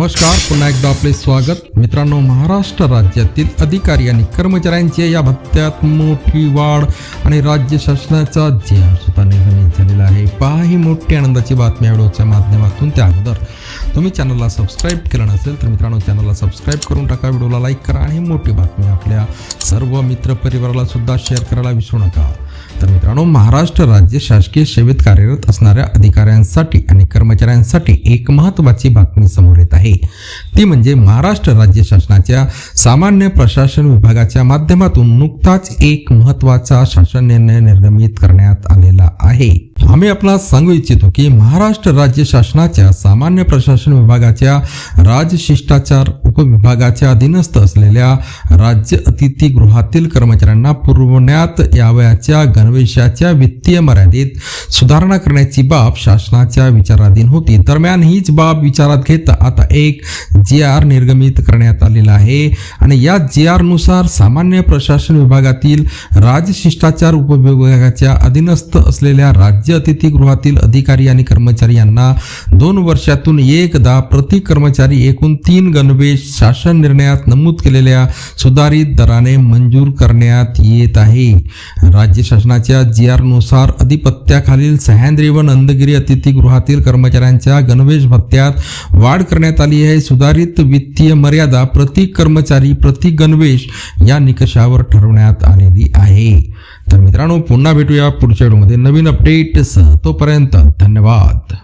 नमस्कार पुन्हा एकदा आपले स्वागत. मित्रांनो महाराष्ट्र राज्यातील अधिकारी आणि कर्मचाऱ्यांची या भत्त्यात मोठी वाढ आणि राज्य शासनाचा जे सुद्धा निर्णय झालेला आहे. पहा ही मोठी आनंदाची बातमी व्हिडिओच्या माध्यमातून. त्या अगोदर तुम्ही चॅनलला सबस्क्राईब केलं नसेल तर मित्रांनो चॅनलला सबस्क्राईब करून टाका व्हिडिओला लाईक करा आणि मोठी बातमी आपल्या सर्व मित्र परिवाराला सुद्धा शेअर करायला विसरू नका. तर मित्रांनो महाराष्ट्र राज्य शासकीय सेवेत कार्यरत असणाऱ्या अधिकाऱ्यांसाठी आणि कर्मचाऱ्यांसाठी एक महत्त्वाची बातमी समोर येत आहे. ती म्हणजे महाराष्ट्र राज्य शासनाच्या सामान्य प्रशासन विभागाच्या माध्यमातून नुकताच एक महत्त्वाचा शासन निर्णय निर्गमित करण्यात आलेला आहे. आम्ही आपणास सांगू इच्छितो की महाराष्ट्र राज्य शासनाच्या सामान्य प्रशासन विभागाच्या राजशिष्टाचार उपविभागाच्या अधीनस्थ असलेल्या राज्य अतिथीगृहातील कर्मचाऱ्यांना पुरवण्यात यावयाच्या गणवेशाच्या वित्तीय मर्यादेत सुधारणा करण्याची बाब शासनाच्या विचाराधीन होती. दरम्यान हीच बाब विचारात घेता आता एक जी आर निर्गमित करण्यात आलेला आहे आणि या जी आरनुसार सामान्य प्रशासन विभागातील राजशिष्टाचार उपविभागाच्या अधीनस्थ असलेल्या राज्य राज्य अतिथीगृहातील अधिकारी आणि कर्मचारी यांना दोन वर्षातून एकदा प्रति कर्मचारी एकूण तीन गणवेश शासन निर्णयात नमूद केलेल्या सुधारित दराने मंजूर करण्यात येत आहे. राज्य शासनाच्या जी आरनुसार अधिपत्याखालील सह्याद्री व नंदगिरी अतिथीगृहातील कर्मचाऱ्यांच्या गणवेश भत्त्यात वाढ करण्यात आली आहे. सुधारित वित्तीय मर्यादा प्रति कर्मचारी प्रति गणवेश या निकषावर ठरवण्यात आलेली आहे. मित्रांनो पुन्हा भेटूया पुढच्या व्हिडिओमध्ये. नवीन अपडेटसह तोपर्यंत धन्यवाद.